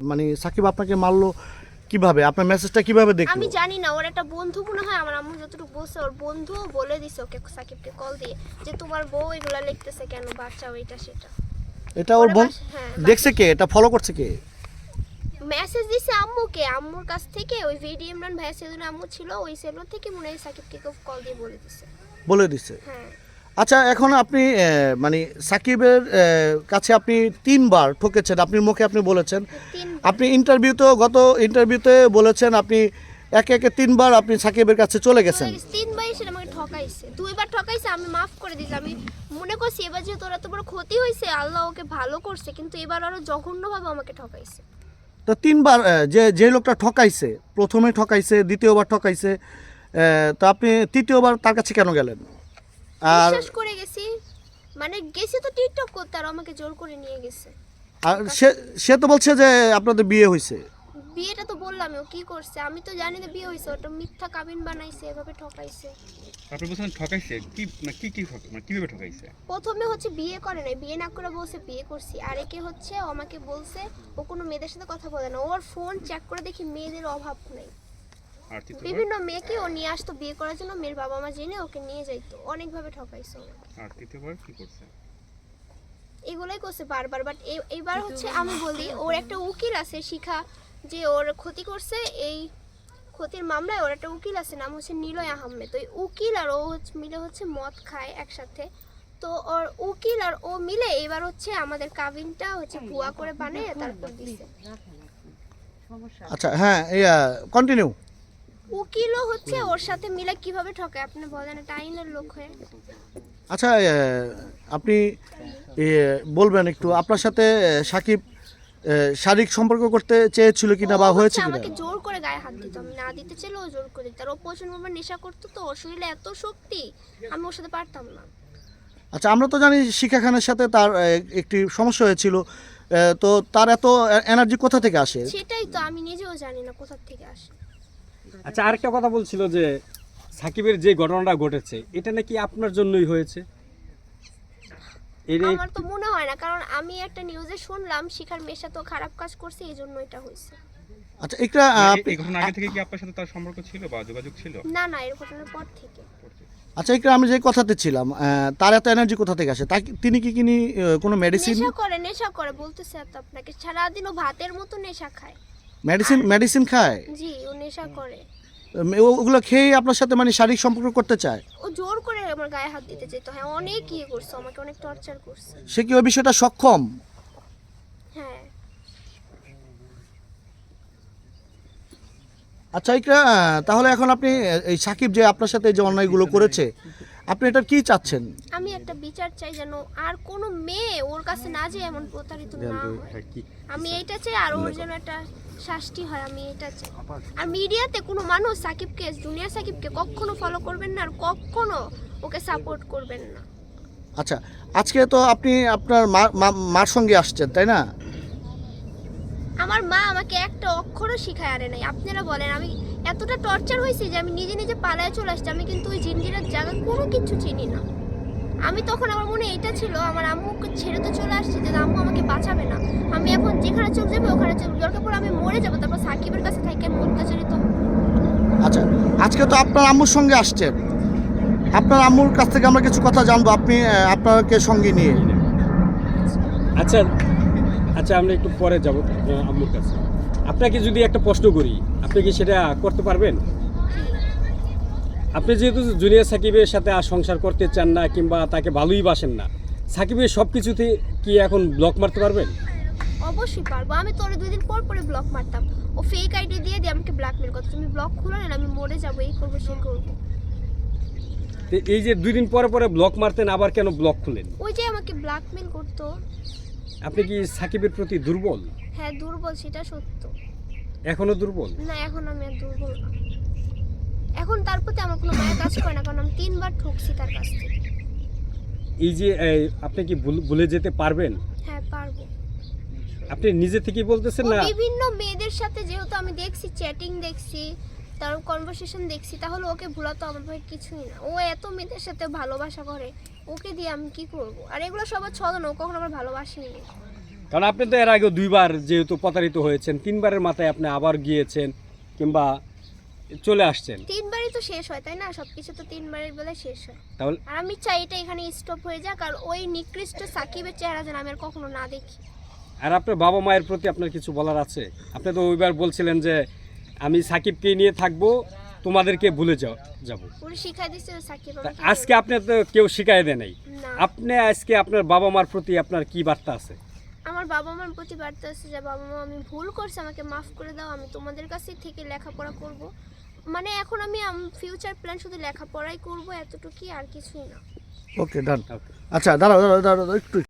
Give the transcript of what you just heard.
মানে সাকিব আপনাকে মারলো কীভাবে? আপনার মেসেজটা কীভাবে দেখল? আমি জানি না ওর একটা বন্ধু মনে হয় আমার আম্মু যতটুকু বলছে ওর বন্ধু বলে দিছে ওকে সাকিবকে কল দিয়ে যে তোমার বউ এগুলা লিখতেছে কেন বাচ্চা ওইটা সেটা। এটা ওর বোন? হ্যাঁ, দেখছে কে? এটা ফলো করছে কে? মেসেজ দিছে আম্মুকে আম্মুর কাছ থেকে ওই ভিডি ইমরান ভাইয়ের সেদিন আম্মু ছিল ওই সেলুন থেকে মনে হয় সাকিবকে কল দিয়ে বলে দিছে। বলে দিছে? হ্যাঁ। আচ্ছা এখন আপনি মানে সাকিবের কাছে আপনি তিনবার ঠকেছেন আপনি মুখে আপনি বলেছেন। আপনি ইন্টারভিউতেও গত ইন্টারভিউতে বলেছেন আপনি একে একে তিনবার আপনি সাকিবের কাছে চলে গেছেন। তিনবার এসে আমাকে ঠকাইছে। দুইবার ঠকাইছে আমি মাফ করে দিয়েছি আমি মনে করছি এবার যে ওর এত বড় ক্ষতি হয়েছে আল্লাহ ওকে ভালো করছে কিন্তু এবার আরও জঘন্যভাবে আমাকে ঠকাইছে। তো তিনবার যে যে লোকটা ঠকাইছে প্রথমে ঠকাইছে দ্বিতীয়বার ঠকাইছে তো আপনি তৃতীয়বার তার কাছে কেন গেলেন? আর বিশ্বাস করে গেছি। মানে গেছি তো টিকটক করতে আর আমাকে জোর করে নিয়ে গেছে। আর সে সে তো বলছে যে আপনাদের বিয়ে হয়েছে। বিয়েটা তো বললাম ও কি করছে? আমি তো জানি না বিয়ে হয়েছে ওটা মিথ্যা কাবিন বানাইছে এভাবে ঠকাইছে। আপনি বলছেন ঠকাইছে? কি কি কি মানে কীভাবে ঠকাইছে? প্রথমে হচ্ছে বিয়ে করে নাই বিয়ে না করে বলছে বিয়ে করছি। আর একে হচ্ছে ও আমাকে বলছে ও কোনো মেয়েদের সাথে কথা বলে না ওর ফোন চেক করে দেখি মেয়েদের অভাব নেই। বিভিন্ন মেয়েকে ও নিয়ে আসতো বিয়ে করার জন্য মেয়ের বাবা মা জেনে ওকে নিয়ে যাইতো। অনেকভাবে ঠকাইছে। আর তৃতীয়বার কি করছে? এগুলোই করছে বারবার বাট এইবার হচ্ছে আমি বলি ওর একটা উকিল আছে শিখা যে ওর ক্ষতি করছে এই ক্ষতির মামলায় ওর একটা উকিল আছে নাম হচ্ছে নিলয় আহমেদ। ওই উকিল আর ও হচ্ছে মিলে হচ্ছে মদ খায় একসাথে। তো ওর উকিল আর ও মিলে এবার হচ্ছে আমাদের কাবিনটা হচ্ছে ভুয়া করে বানিয়ে তারপর দিছে। আচ্ছা হ্যাঁ কন্টিনিউ উকিলও হচ্ছে ওর সাথে মিলে কীভাবে ঠকায় আপনি বলেন এটা আইনের লোক হয়ে। আচ্ছা আপনি এ, বলবেন একটু আপনার সাথে সাকিব শারীরিক সম্পর্ক করতে চেয়েছিল কিনা বা ও হয়েছে হচ্ছে কিনা? আমাকে জোর করে গায়ে হাত দিত আমি না দিতে চাইলেও জোর করে দিত। আর ও প্রচণ্ড ভাবে নেশা করতো তো ওর শরীরে এত শক্তি আমি ওর সাথে পারতাম না। আচ্ছা আমরা তো জানি শিখা খানের সাথে তার একটি সমস্যা হয়েছিল তো তার এত এনার্জি কোথা থেকে আসে? সেটাই তো আমি নিজেও জানি না কোথা থেকে আসে। আচ্ছা আরেকটা কথা বলছিল যে সাকিবের যে ঘটনাটা ঘটেছে এটা নাকি আপনার জন্যই হয়েছে? আমার তো মনে হয় না কারণ আমি একটা নিউজে শুনলাম শিখার সাথে ও খারাপ কাজ করছে এই জন্য এটা হয়েছে। আচ্ছা আহ, মানে এই- ঘটনা আগে থেকে কি আপনার সাথে তার সম্পর্ক ছিল বা যোগাযোগ ছিল? না না এর ঘটনার পর থেকে। আচ্ছা একটা আমি যে কথাতে ছিলাম আহ, তার এত এনার্জি কোথা থেকে আসে? তা কি- তিনি কি কিনি কোনো মেডিসিন নেশা করে নেশা করে বলতেছে তো আপনাকে। সারাদিন ও ভাতের মতো নেশা খায়। মেডিসিন মেডিসিন খায়? জি ও নেশা করে। ওগুলো খেয়ে আপনার সাথে মানে শারীরিক সম্পর্ক করতে চায়? ও জোর করে আমার গায়ে হাত দিতে যেত হ্যাঁ অনেক ইয়ে করছে আমাকে অনেক টর্চার করছে। সে কি ওই বিষয়টা সক্ষম? হ্যাঁ। আচ্ছা একটা তাহলে এখন আপনি এই সাকিব যে আপনার সাথে এই যে অন্যায়গুলো করেছে আপনি এটা কি চাচ্ছেন? আমি একটা বিচার চাই যেন আর কোনো মেয়ে ওর কাছে না যে এমন প্রতারিত না হয়। হ্যাঁ, আমি এইটা চাই আর ওর যেন একটা শাস্তি হয় আমি এটা চাই। আর মিডিয়াতে কোনো মানুষ সাকিবকে জুনিয়র সাকিবকে কখনো ফলো করবেন না আর কখনো ওকে সাপোর্ট করবেন না। আচ্ছা আজকে তো আপনি আপনার মা- মা- মার সঙ্গে আসছেন তাই না? আমার মা আমাকে একটা অক্ষরও শিখায় আরে নাই। আপনারা বলেন আমি এতটা টর্চার হয়েছি যে আমি নিজে নিজে পালায় চলে আসছি। আমি কিন্তু ওই জিঞ্জিরের জায়গা কোনো কিছু চিনি না। আমি তখন আমার মনে এটা ছিল আমার আম্মুকে ছেড়ে তো চলে আসছে যে আম্মু আমাকে বাঁচাবে না। আমি এখন যেখানে চলে যাবে ওখানে চলে দরকার পরে আমি মরে যাব তারপর সাকিবের কাছে থেকে আমি অত্যাচারিত হব। আচ্ছা আজকে তো আপনার আম্মুর সঙ্গে আসছেন আপনার আম্মুর কাছ থেকে আমরা কিছু কথা জানব। আপনি আপনাকে সঙ্গে নিয়ে। আচ্ছা আচ্ছা আমরা একটু পরে যাব আম্মুর কাছে। আপনাকে যদি একটা প্রশ্ন করি আপনি কি সেটা করতে পারবেন? আপনি যেহেতু জুনিয়র সাকিবের সাথে আর সংসার করতে চান না কিংবা তাকে ভালোই বাসেন না সাকিবের সব কিছুতে কি এখন ব্লক মারতে পারবেন? অবশ্যই পারব। আমি তোর দুই দিন পর পরে ব্লক মারতাম। ও ফেক আইডি দিয়ে দিয়ে আমাকে ব্ল্যাকমেল করতো। তুমি ব্লক খুলো না আমি মরে যাব এই করব সেই করব। এই যে দুই দিন পরে পরে ব্লক মারতেন আবার কেন ব্লক খুলেন ওই যে আমাকে ব্ল্যাকমেল করতো। আপনি কি সাকিবের প্রতি দুর্বল? হ্যাঁ দুর্বল সেটা সত্য। এখনও দুর্বল? না এখন আমি আর দুর্বল না। এখন তার প্রতি আমার কোনো মায়া কাজ করে না কারণ আমি তিনবার ঠকছি তার কাছ থেকে। এই যে এই, আপনি কি ভুল- ভুলে যেতে পারবেন? হ্যাঁ পারব। আপনি নিজে থেকেই বলতেছেন ও না? বিভিন্ন মেয়েদের সাথে যেহেতু আমি দেখছি চ্যাটিং দেখছি তার কনভারসেশন দেখছি তাহলে ওকে ভুলাতো আমার ভাই কিছুই না। ও এত মেয়েদের সাথে ভালোবাসা করে ওকে দিয়ে আমি কি করব? আর এগুলো সবার ছদন ও কখনো আমার ভালোবাসিনি। কারণ আপনি তো এর আগে দুইবার যেহেতু প্রতারিত হয়েছেন তিনবারের মাথায় আপনি আবার গিয়েছেন কিংবা চলে আসছেন। তিনবারই তো শেষ হয় তাই না? সবকিছু তো তিনবারের বেলা শেষ হয়। তাহলে আর আমি চাই এটা এখানে স্টপ হয়ে যাক আর ওই নিকৃষ্ট সাকিবের চেহারা যেন আমি আর কখনো না দেখি। আর আপনার বাবা মায়ের প্রতি আপনার কিছু বলার আছে? আপনি তো ওইবার বলছিলেন যে আমি সাকিবকে নিয়ে থাকব তোমাদেরকে ভুলে যাও যাব। পুরো শিখাই দিচ্ছে সাকিব তা আজকে আপনি তো কেউ শিখাই দেয় নাই। আপনি আজকে আপনার বাবা মার প্রতি আপনার কি বার্তা আছে? আমার বাবা মার প্রতি বার্তা আছে যে বাবা মা আমি ভুল করছি আমাকে মাফ করে দাও আমি তোমাদের কাছে থেকে লেখাপড়া করব। মানে এখন আমি ফিউচার প্ল্যান শুধু লেখাপড়াই করব এতটুকুই আর কিছুই না। ওকে ডান. আচ্ছা দাঁড়াও দাঁড়াও দাঁড়াও একটু